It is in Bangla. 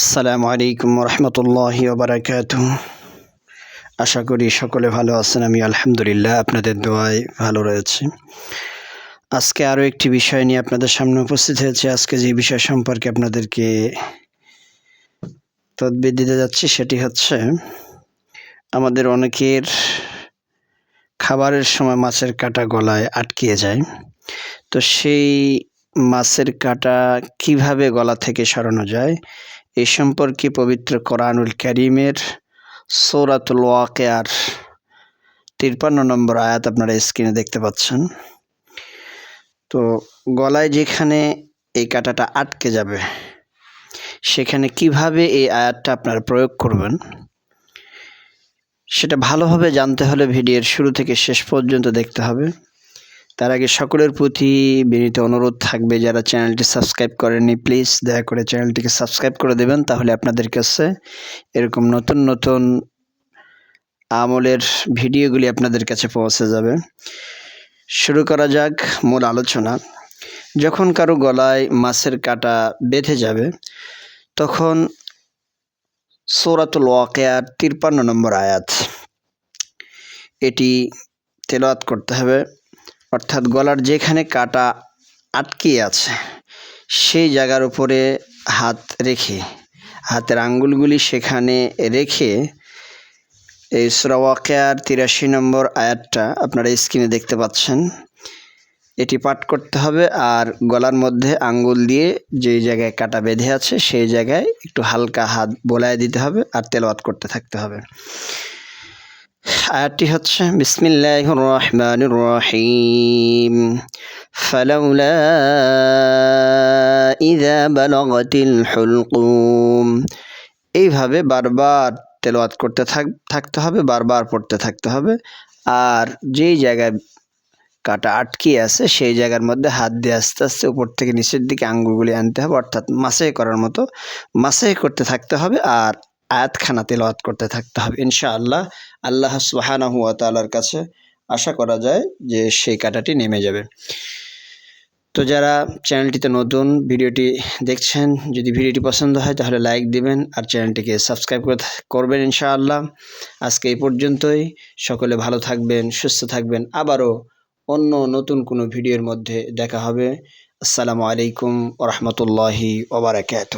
আসসালামু আলাইকুম রহমতুল্লাহি ওবরাকাত আশা করি সকলে ভালো আছেন, আমি আলহামদুলিল্লাহ আপনাদের দোয়ায় ভালো রয়েছে। আজকে আরও একটি বিষয় নিয়ে আপনাদের সামনে উপস্থিত হয়েছে। আজকে যে বিষয় সম্পর্কে আপনাদেরকে তদবির দিতে যাচ্ছি সেটি হচ্ছে, আমাদের অনেকের খাবারের সময় মাছের কাঁটা গলায় আটকিয়ে যায়। তো সেই মাছের কাঁটা কীভাবে গলা থেকে সরানো যায় এ সম্পর্কে পবিত্র কোরআনুল করিমের সৌরাতুল ওয়াকেয়ার তিরপান্ন নম্বর আয়াত আপনারা স্ক্রিনে দেখতে পাচ্ছেন। তো গলায় যেখানে এই কাঁটাটা আটকে যাবে, সেখানে কীভাবে এই আয়াতটা আপনারা প্রয়োগ করবেন, সেটা ভালোভাবে জানতে হলে ভিডিওর শুরু থেকে শেষ পর্যন্ত দেখতে হবে। তার আগে সকলের প্রতি বিনীত অনুরোধ থাকবে, যারা চ্যানেলটি সাবস্ক্রাইব করেননি, প্লিজ দয়া করে চ্যানেলটিকে সাবস্ক্রাইব করে দেবেন, তাহলে আপনাদের কাছে এরকম নতুন নতুন আমলের ভিডিওগুলি আপনাদের কাছে পৌঁছে যাবে। শুরু করা যাক মূল আলোচনা। যখন কারও গলায় মাছের কাটা বেঁধে যাবে, তখন সৌরাতুল ওয়াকেয়ার তিরপান্ন নম্বর আয়াত। এটি তেলাওয়াত করতে হবে। অর্থাৎ গলার যেখানে কাটা আটকে আছে, সেই জায়গার উপরে হাত রেখে, হাতের আঙ্গুলগুলি সেখানে রেখে এই সুরাওয়াকেয়ার তিরাশি নম্বর আয়াতটা আপনারা স্ক্রিনে দেখতে পাচ্ছেন। এটি পাঠ করতে হবে আর গলার মধ্যে আঙ্গুল দিয়ে যেই জায়গায় কাটা বেঁধে আছে, সেই জায়গায় একটু হালকা হাত বোলায় দিতে হবে আর তেলওয়াত করতে থাকতে হবে। আয়াতটি হচ্ছে বিসমিল্লাহ রহমান রহিম হুলকুম এইভাবে বারবার তেলাওয়াত করতে থাক থাকতে হবে বারবার পড়তে থাকতে হবে আর যেই জায়গায় কাটা আটকে আছে সেই জায়গার মধ্যে হাত দিয়ে আস্তে আস্তে উপর থেকে নিচের দিকে আঙ্গুলগুলি আনতে হবে অর্থাৎ মাসে করার মতো মাসে করতে থাকতে হবে আর আয়াতখানা তেলাওয়াত করতে থাকতে হবে, ইনশাআল্লাহ। আল্লাহ সুবাহানাহু তালার কাছে আশা করা যায় যে সেই কাটাটি নেমে যাবে। তো যারা চ্যানেলটিতে নতুন, ভিডিওটি দেখছেন, যদি ভিডিওটি পছন্দ হয় তাহলে লাইক দিবেন আর চ্যানেলটিকে সাবস্ক্রাইব করবেন ইনশাআল্লাহ। আজকে এই পর্যন্তই। সকলে ভালো থাকবেন, সুস্থ থাকবেন। আবারও অন্য নতুন কোনো ভিডিওর মধ্যে দেখা হবে। আসসালামু আলাইকুম রহমতুল্লাহি ওবরাকাত